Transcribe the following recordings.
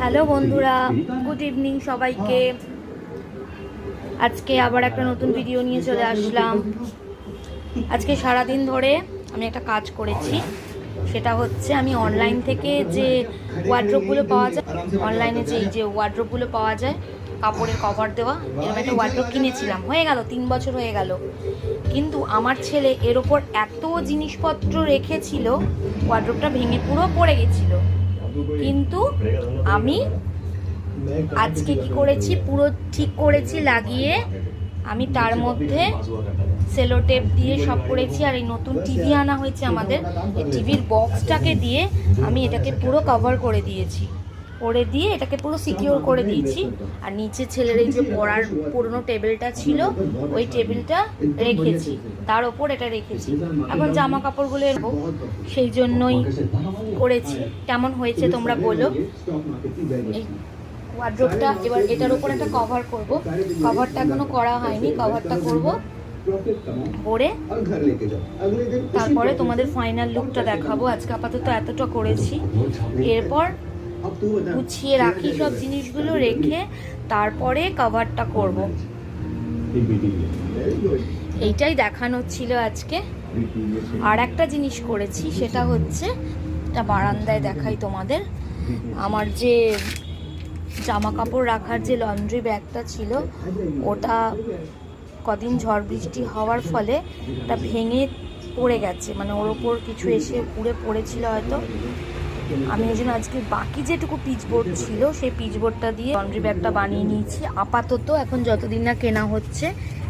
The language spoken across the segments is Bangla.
হ্যালো বন্ধুরা গুড ইভিনিং সবাইকে। আজকে আবার একটা নতুন ভিডিও নিয়ে চলে আসলাম। আজকে সারাদিন ধরে আমি একটা কাজ করেছি, সেটা হচ্ছে আমি অনলাইন থেকে যে ওয়ার্ড্রপগুলো পাওয়া যায় অনলাইনে যে যে ওয়ার্ড্রপগুলো পাওয়া যায়, কাপড়ের কভার দেওয়া, এরকম একটা ওয়ার্ড্রপ কিনেছিলাম। হয়ে গেল, তিন বছর হয়ে গেল। কিন্তু আমার ছেলে এর ওপর এত জিনিসপত্র রেখেছিল ওয়ার্ড্রপটা ভেঙে পুরো পড়ে গেছিল। কিন্তু আমি আজকে কি করেছি? পুরো ঠিক করেছি, লাগিয়ে আমি তার মধ্যে সেলো টেপ দিয়ে সব করেছি। আর এই নতুন টিভি আনা হয়েছে আমাদের। এই টিভির বক্সটাকে দিয়ে আমি এটাকে পুরো কভার করে দিয়েছি। করে দিয়ে এটাকে পুরো সিকিওর করে দিয়েছি। আর নিচে ছেলের এই যে পড়ার পুরনো টেবিলটা ছিল, ওই টেবিলটা রেখেছি। তার ওপর এটা রেখেছি। এখন জামা কাপড়গুলো এরবো সেই জন্যই করেছি। কেমন হয়েছে তোমরা বলো। এই ওয়ার্ড্রোবটা এবার এটার উপর একটা কভার করব। কভারটা এখনও করা হয়নি। কভারটা করব। করে তারপরে তোমাদের ফাইনাল লুকটা দেখাবো। আজকে আপাতত এতটা করেছি। এরপর গুছিয়ে রাখি সব জিনিসগুলো রেখে তারপরে কভারটা করব। এইটাই দেখানোর ছিল আজকে। আর একটা জিনিস করেছি, সেটা হচ্ছে, এটা বারান্দায় দেখাই তোমাদের। আমার যে জামা কাপড় রাখার যে লন্ড্রি ব্যাগটা ছিল, ওটা কদিন ঝড় বৃষ্টি হওয়ার ফলে ওটা ভেঙে পড়ে গেছে। মানে ওর ওপর কিছু এসে পুড়ে পড়েছিল হয়তো। আমি এই জন্য আজকে বাকি যেটুকু পিচবোর্ড ছিল, সেই পিচবোর্ডটা দিয়ে লন্ড্রি ব্যাগটা বানিয়ে নিয়েছি। আপাতত এখন যতদিন না কেনা হচ্ছে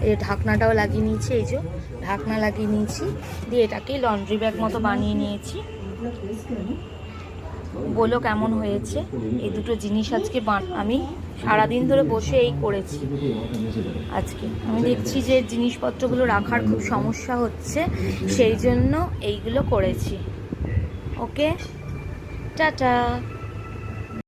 এই ঢাকনাটাও লাগিয়ে নিয়েছি, এই যে ঢাকনা লাগিয়ে নিয়েছি, দিয়ে এটাকে লন্ড্রি ব্যাগ মতো বানিয়ে নিয়েছি। বলো কেমন হয়েছে? এই দুটো জিনিস আজকে আমি সারাদিন ধরে বসে এই করেছি আজকে। আমি দেখছি যে জিনিসপত্রগুলো রাখার খুব সমস্যা হচ্ছে, সেই জন্য এইগুলো করেছি। ওকে? ta-da